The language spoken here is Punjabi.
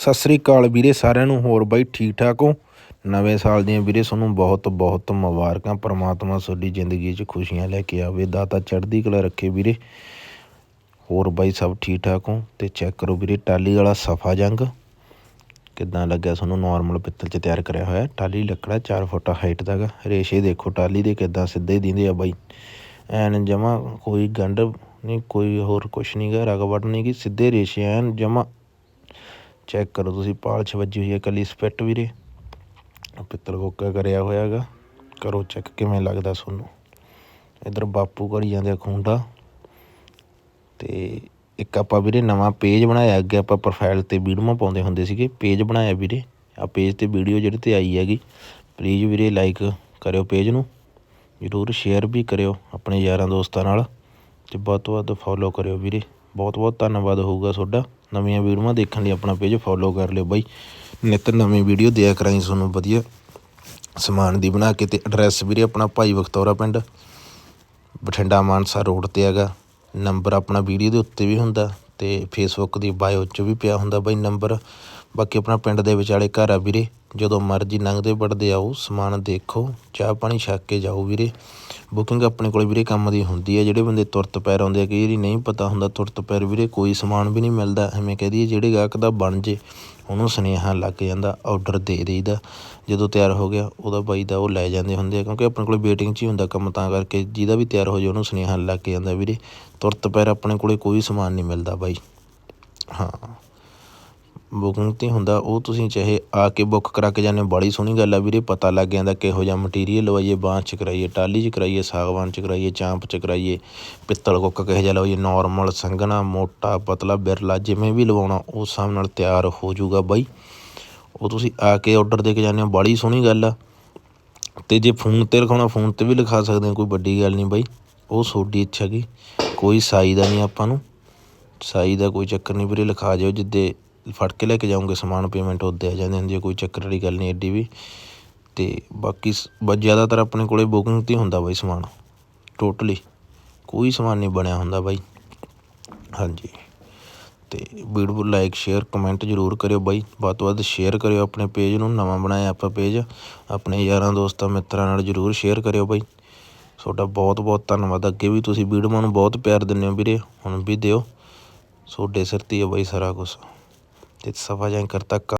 ਸਤਿ ਸ੍ਰੀ ਅਕਾਲ ਵੀਰੇ, ਸਾਰਿਆਂ ਨੂੰ ਹੋਰ ਬਾਈ ਠੀਕ ਠਾਕ ਹੋ? ਨਵੇਂ ਸਾਲ ਦੀਆਂ ਵੀਰੇ, ਤੁਹਾਨੂੰ ਬਹੁਤ ਬਹੁਤ ਮੁਬਾਰਕਾਂ, ਪ੍ਰਮਾਤਮਾ ਤੁਹਾਡੀ ਜ਼ਿੰਦਗੀ 'ਚ ਖੁਸ਼ੀਆਂ ਲੈ ਕੇ ਆਵੇ, ਦਾਤਾ ਚੜ੍ਹਦੀ ਕਲਾ ਰੱਖੇ ਵੀਰੇ। ਹੋਰ ਬਾਈ ਸਭ ਠੀਕ ਠਾਕ ਹੋ? ਤੇ ਚੈੱਕ ਕਰੋ ਵੀਰੇ ਟਾਲੀ ਵਾਲਾ ਸਫਾ ਜੰਗ। ਕਿੱਦਾਂ ਲੱਗਿਆ ਤੁਹਾਨੂੰ ਨਾਰਮਲ ਪਿੱਤਲ 'ਚ ਤਿਆਰ ਕਰਿਆ ਹੋਇਆ? ਟਾਲੀ ਲੱਕੜਾ 4 ਫੁੱਟ ਹਾਈਟ ਦਾਗਾ ਰੇਸ਼ੇ ਦੇਖੋ ਟਾਲੀ ਦੇ ਕਿੱਦਾਂ ਸਿੱਧੇ ਦਿੰਦੇ ਆ ਬਾਈ। ਐਨ ਜਮਾ ਕੋਈ ਗੰਢ ਨਹੀਂ, ਕੋਈ ਹੋਰ ਕੁਛ ਨਹੀਂ ਗਾ ਰਗਵਟ ਨਹੀਂ ਗੀ ਸਿੱਧੇ ਰੇਸ਼ੇ ਐਨ ਜਮਾ ਚੈੱਕ ਕਰੋ ਤੁਸੀਂ, ਪਾਲਸ਼ ਵੱਜੀ ਹੋਈ ਹੈ ਇਕੱਲੀ, ਸਪਿੱਟ ਵੀਰੇ। ਪਿੱਤਲ ਕੋਕਾ ਕਰਿਆ ਹੋਇਆ ਹੈਗਾ। ਕਰੋ ਚੈੱਕ ਕਿਵੇਂ ਲੱਗਦਾ ਤੁਹਾਨੂੰ। ਇਧਰ ਬਾਪੂ ਕਰੀ ਜਾਂਦੇ ਆ ਖੁੰਡਾ। ਤੇ ਇੱਕ ਆਪਾਂ ਵੀਰੇ ਨਵਾਂ ਪੇਜ ਬਣਾਇਆ, ਅੱਗੇ ਆਪਾਂ ਪ੍ਰੋਫਾਈਲ ਤੇ ਵੀਡੀਓ ਪਾਉਂਦੇ ਹੁੰਦੇ ਸੀਗੇ। ਪੇਜ ਬਣਾਇਆ ਵੀਰੇ। ਆ ਪੇਜ ਤੇ ਵੀਡੀਓ ਜਿਹੜੇ ਤੇ ਆਈ ਹੈਗੀ। ਪਲੀਜ਼ ਵੀਰੇ ਲਾਈਕ ਕਰਿਓ ਪੇਜ ਨੂੰ। ਜ਼ਰੂਰ ਸ਼ੇਅਰ ਵੀ ਕਰਿਓ ਆਪਣੇ ਯਾਰਾਂ ਦੋਸਤਾਂ ਨਾਲ। ਤੇ ਵੱਧ ਤੋਂ ਵੱਧ ਫੋਲੋ ਕਰਿਓ ਵੀਰੇ। ਬਹੁਤ ਬਹੁਤ ਧੰਨਵਾਦ ਹੋਊਗਾ ਤੁਹਾਡਾ। ਨਵੀਆਂ ਵੀਡੀਓਆਂ ਦੇਖਣ ਲਈ ਆਪਣਾ ਪੇਜ ਫੋਲੋ ਕਰ ਲਿਓ ਬਾਈ। ਨਿੱਤ ਨਵੀਂ ਵੀਡੀਓ ਦਿਆ ਕਰਾਂਗੇ ਤੁਹਾਨੂੰ ਵਧੀਆ ਸਮਾਨ ਦੀ ਬਣਾ ਕੇ ਤੇ ਐਡਰੈਸ ਵੀਰੇ ਆਪਣਾ ਭਾਈ ਬਖਤੌਰਾ ਪਿੰਡ। ਬਠਿੰਡਾ ਮਾਨਸਾ ਰੋਡ ਤੇ ਹੈਗਾ। ਨੰਬਰ ਆਪਣਾ ਵੀਡੀਓ ਦੇ ਉੱਤੇ ਵੀ ਹੁੰਦਾ ਤੇ ਫੇਸਬੁੱਕ ਦੀ ਬਾਇਓ 'ਚ ਵੀ ਪਿਆ ਹੁੰਦਾ ਬਾਈ ਨੰਬਰ ਬਾਕੀ ਆਪਣਾ ਪਿੰਡ ਦੇ ਵਿਚਾਲੇ ਘਰ ਆ ਵੀਰੇ। ਜਦੋਂ ਮਰਜ਼ੀ ਲੰਘਦੇ ਵੜਦੇ ਆਓ, ਸਮਾਨ ਦੇਖੋ, ਚਾਹ ਪਾਣੀ ਛੱਕ ਕੇ ਜਾਓ ਵੀਰੇ। ਬੁਕਿੰਗ ਆਪਣੇ ਕੋਲ ਵੀਰੇ ਕੰਮ ਦੀ ਹੁੰਦੀ ਹੈ, ਜਿਹੜੇ ਬੰਦੇ ਤੁਰਤ ਪੈਰ ਆਉਂਦੇ ਆ, ਕਈ ਵਾਰੀ ਨਹੀਂ ਪਤਾ ਹੁੰਦਾ ਤੁਰਤ ਪੈਰ ਵੀਰੇ ਕੋਈ ਸਮਾਨ ਵੀ ਨਹੀਂ ਮਿਲਦਾ, ਐਵੇਂ ਕਹਿ ਦਈਏ ਜਿਹੜੇ ਗਾਹਕ ਦਾ ਬਣ ਜੇ, ਉਹਨੂੰ ਸੁਨੇਹਾ ਲੱਗ ਜਾਂਦਾ ਔਡਰ ਦੇ ਦੇਈਦਾ, ਜਦੋਂ ਤਿਆਰ ਹੋ ਗਿਆ, ਉਹਦਾ ਬਾਈ ਦਾ ਉਹ ਲੈ ਜਾਂਦੇ ਹੁੰਦੇ ਆ, ਕਿਉਂਕਿ ਆਪਣੇ ਕੋਲ ਵੇਟਿੰਗ 'ਚ ਹੀ ਹੁੰਦਾ ਕੰਮ ਤਾਂ ਕਰਕੇ, ਜਿਹਦਾ ਵੀ ਤਿਆਰ ਹੋ ਜੇ ਉਹਨੂੰ ਸੁਨੇਹਾ ਲੱਗ ਜਾਂਦਾ ਵੀਰੇ, ਤੁਰਤ ਪੈਰ ਆਪਣੇ ਕੋਲ ਕੋਈ ਸਮਾਨ ਨਹੀਂ ਮਿਲਦਾ ਬਾਈ। ਹਾਂ। ਬੁਕਿੰਗ ਤੇ ਹੁੰਦਾ, ਉਹ ਤੁਸੀਂ ਚਾਹੇ ਆ ਕੇ ਬੁੱਕ ਕਰਾ ਕੇ ਜਾਂਦੇ ਹੋ। ਬਾਹਲੀ ਸੋਹਣੀ ਗੱਲ ਆ ਵੀਰੇ, ਪਤਾ ਲੱਗ ਜਾਂਦਾ ਕਿਹੋ ਜਿਹਾ ਮਟੀਰੀਅਲ ਲਵਾਈਏ ਬਾਂਸ 'ਚ ਕਰਾਈਏ, ਟਾਹਲੀ 'ਚ ਕਰਾਈਏ, ਸਾਗਵਾਨ 'ਚ ਕਰਾਈਏ, ਚਾਂਪ 'ਚ ਕਰਾਈਏ, ਪਿੱਤਲ ਕੁੱਕ ਕਿਹੋ ਜਿਹਾ ਲਵਾਈਏ ਨੋਰਮਲ ਸੰਘਣਾ, ਮੋਟਾ, ਪਤਲਾ, ਬਿਰਲਾ, ਜਿਵੇਂ ਵੀ ਲਵਾਉਣਾ ਉਸ ਹਿਸਾਬ ਨਾਲ ਤਿਆਰ ਹੋ ਜੂਗਾ ਬਾਈ। ਉਹ ਤੁਸੀਂ ਆ ਕੇ ਔਡਰ ਦੇ ਕੇ ਜਾਂਦੇ ਹੋ ਬਾਹਲੀ ਸੋਹਣੀ ਗੱਲ ਆ। ਅਤੇ ਜੇ ਫੋਨ ਤੇ ਲਿਖਾਉਣਾ, ਫੋਨ ਤੇ ਵੀ ਲਿਖਾ ਸਕਦੇ ਹੋ, ਕੋਈ ਵੱਡੀ ਗੱਲ ਨਹੀਂ ਬਾਈ। ਉਹ ਤੁਹਾਡੀ ਇੱਛਾ ਕੀ, ਕੋਈ ਸਾਈ ਦਾ ਨਹੀਂ ਆਪਾਂ ਨੂੰ। ਸਾਈ ਦਾ ਕੋਈ ਚੱਕਰ ਨਹੀਂ ਵੀਰੇ, ਲਿਖਾ ਜਾਓ ਜਿੱਦੇ ਫੜ ਕੇ ਲੈ ਕੇ ਜਾਉਂਗੇ ਸਮਾਨ ਪੇਮੈਂਟ ਉੱਦੇ ਆ ਜਾਂਦੇ ਹੁੰਦੀ ਹੈ ਕੋਈ ਚੱਕਰ ਵਾਲੀ ਗੱਲ ਨਹੀਂ ਐਡੀ ਵੀ। ਅਤੇ ਬਾਕੀ ਸ ਬ ਜ਼ਿਆਦਾਤਰ ਆਪਣੇ ਕੋਲ ਬੁਕਿੰਗ ਤੇ ਹੁੰਦਾ ਬਾਈ ਸਮਾਨ। ਟੋਟਲੀ ਕੋਈ ਸਮਾਨ ਨਹੀਂ ਬਣਿਆ ਹੁੰਦਾ ਬਾਈ। ਹਾਂਜੀ। ਅਤੇ ਵੀਡੀਓ ਲਾਈਕ ਸ਼ੇਅਰ ਕਮੈਂਟ ਜ਼ਰੂਰ ਕਰਿਓ ਬਾਈ। ਵੱਧ ਤੋਂ ਵੱਧ ਸ਼ੇਅਰ ਕਰਿਓ ਆਪਣੇ ਪੇਜ ਨੂੰ, ਨਵਾਂ ਬਣਾਇਆ ਆਪਾਂ ਪੇਜ ਆਪਣੇ ਯਾਰਾਂ, ਦੋਸਤਾਂ, ਮਿੱਤਰਾਂ ਨਾਲ ਜ਼ਰੂਰ ਸ਼ੇਅਰ ਕਰਿਓ ਬਾਈ। ਤੁਹਾਡਾ ਬਹੁਤ ਬਹੁਤ ਧੰਨਵਾਦ। ਅੱਗੇ ਵੀ ਤੁਸੀਂ ਵੀਡੀਓਆਂ ਨੂੰ ਬਹੁਤ ਪਿਆਰ ਦਿੰਦੇ ਹੋ ਵੀਰੇ। ਹੁਣ ਵੀ ਦਿਓ। ਤੁਹਾਡੇ ਸਿਰ ਤੇ ਹੀ ਹੈ ਬਾਈ ਸਾਰਾ ਕੁਛ। ਤੇ ਸਫਾ ਜਾਂ ਕਰਤਾ